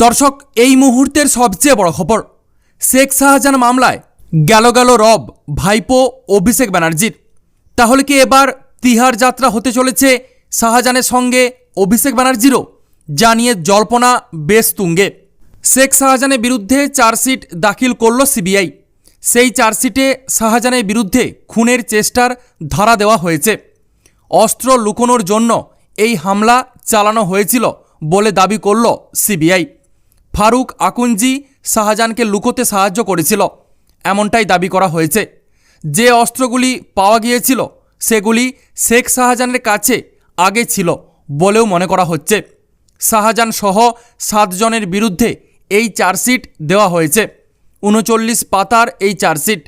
দর্শক, এই মুহূর্তের সবচেয়ে বড় খবর। শেখ শাহজাহান মামলায় গেল গেল রব, ভাইপো অভিষেক ব্যানার্জির তাহলে কি এবার তিহার যাত্রা হতে চলেছে শাহজাহানের সঙ্গে অভিষেক ব্যানার্জিরও? জানিয়ে জল্পনা বেশ তুঙ্গে। শেখ শাহজাহানের বিরুদ্ধে চার্জশিট দাখিল করল সিবিআই। সেই চার্জশিটে শাহজাহানের বিরুদ্ধে খুনের চেষ্টার ধারা দেওয়া হয়েছে। অস্ত্র লুকোনোর জন্য এই হামলা চালানো হয়েছিল বলে দাবি করল সিবিআই। ফারুক আকুঞ্জি শাহজাহানকে লুকোতে সাহায্য করেছিল। এমনটাই দাবি করা হয়েছে। যে অস্ত্রগুলি পাওয়া গিয়েছিল, সেগুলি শেখ শাহজাহানের কাছে আগে ছিল বলেও মনে করা হচ্ছে। শাহজাহান সহ সাতজনের বিরুদ্ধে এই চার্জশিট দেওয়া হয়েছে। উনচল্লিশ পাতার এই চার্জশিট।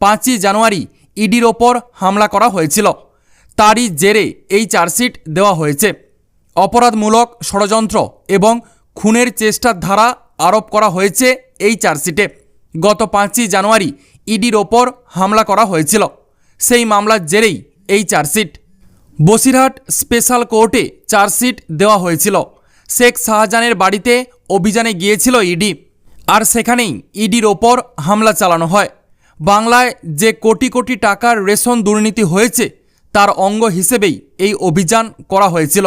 পাঁচই জানুয়ারি ইডির ওপর হামলা করা হয়েছিল। তারই জেরে এই চার্জশিট দেওয়া হয়েছে। অপরাধমূলক ষড়যন্ত্র এবং খুনের চেষ্টার ধারা আরোপ করা হয়েছে এই চার্জশিটে। গত পাঁচই জানুয়ারি ইডির ওপর হামলা করা হয়েছিল। সেই মামলার জেরেই এই চার্জশিট। বসিরহাট স্পেশাল কোর্টে চার্জশিট দেওয়া হয়েছিল। শেখ শাহজাহানের বাড়িতে অভিযানে গিয়েছিল ইডি। আর সেখানেই ইডির ওপর হামলা চালানো হয়। বাংলায় যে কোটি কোটি টাকার রেশন দুর্নীতি হয়েছে, তার অঙ্গ হিসেবেই এই অভিযান করা হয়েছিল।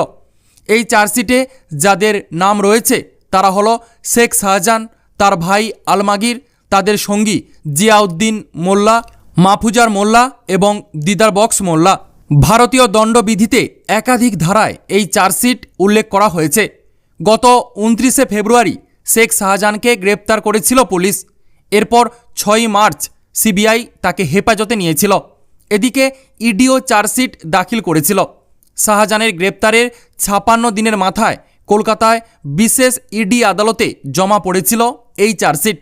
এই চার্জশিটে যাদের নাম রয়েছে, তারা হলো শেখ শাহজাহান, তার ভাই আলমাগির, তাদের সঙ্গী জিয়াউদ্দিন মোল্লা, মাহফুজার মোল্লা এবং দিদার বক্স মোল্লা। ভারতীয় দণ্ডবিধিতে একাধিক ধারায় এই চার্জশিট উল্লেখ করা হয়েছে। গত উনত্রিশে ফেব্রুয়ারি শেখ শাহজাহানকে গ্রেপ্তার করেছিল পুলিশ। এরপর ছয়ই মার্চ সিবিআই তাকে হেফাজতে নিয়েছিল। এদিকে ইডিও চার্জশিট দাখিল করেছিল। শাহজাহানের গ্রেপ্তারের ছাপান্ন দিনের মাথায় কলকাতায় বিশেষ ইডি আদালতে জমা পড়েছিল এই চার্জশিট।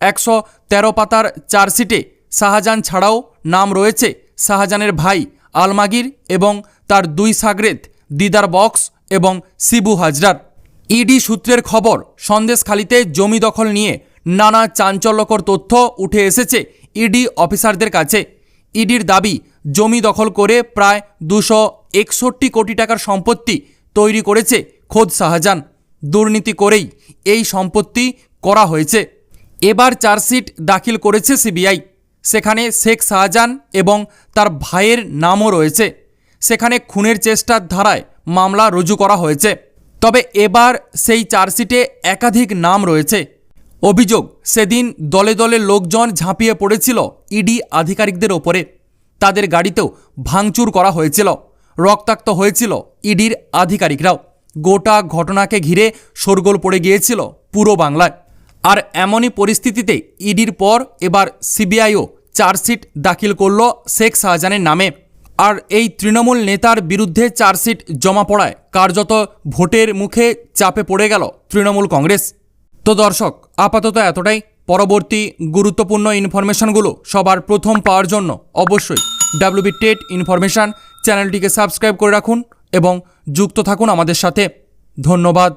একশো তেরো পাতার চার্জশিটে শাহজাহান ছাড়াও নাম রয়েছে শাহজাহানের ভাই আলমাগির এবং তার দুই সাগরেদ দিদার বক্স এবং শিবু হাজরার। ইডি সূত্রের খবর, সন্দেশখালিতে জমি দখল নিয়ে নানা চাঞ্চল্যকর তথ্য উঠে এসেছে ইডি অফিসারদের কাছে। ইডির দাবি, জমি দখল করে প্রায় দুশো একষট্টি কোটি টাকার সম্পত্তি তৈরি করেছে খোদ শাহজাহান। দুর্নীতি করেই এই সম্পত্তি করা হয়েছে। এবার চার্জশিট দাখিল করেছে সিবিআই। সেখানে শেখ শাহজাহান এবং তার ভাইয়ের নামও রয়েছে। সেখানে খুনের চেষ্টার ধারায় মামলা রুজু করা হয়েছে। তবে এবার সেই চার্জশিটে একাধিক নাম রয়েছে। অভিযোগ, সেদিন দলে দলে লোকজন ঝাঁপিয়ে পড়েছিল ইডি আধিকারিকদের ওপরে। তাদের গাড়িতেও ভাঙচুর করা হয়েছিল। রক্তাক্ত হয়েছিল ইডির আধিকারিকরাও। গোটা ঘটনাকে ঘিরে শোরগোল পড়ে গিয়েছিল পুরো বাংলায়। আর এমনই পরিস্থিতিতে ইডির পর এবার সিবিআইও চার্জশিট দাখিল করল শেখ শাহজাহানের নামে। আর এই তৃণমূল নেতার বিরুদ্ধে চার্জশিট জমা পড়ায় কার্যত ভোটের মুখে চাপে পড়ে গেল তৃণমূল কংগ্রেস। তো দর্শক, আপাতত এতটাই। পরবর্তী গুরুত্বপূর্ণ ইনফরমেশনগুলো সবার প্রথম পাওয়ার জন্য অবশ্যই ডাব্লিউবি টেট ইনফরমেশান চ্যানেলটিকে সাবস্ক্রাইব করে রাখুন এবং যুক্ত থাকুন আমাদের সাথে। ধন্যবাদ।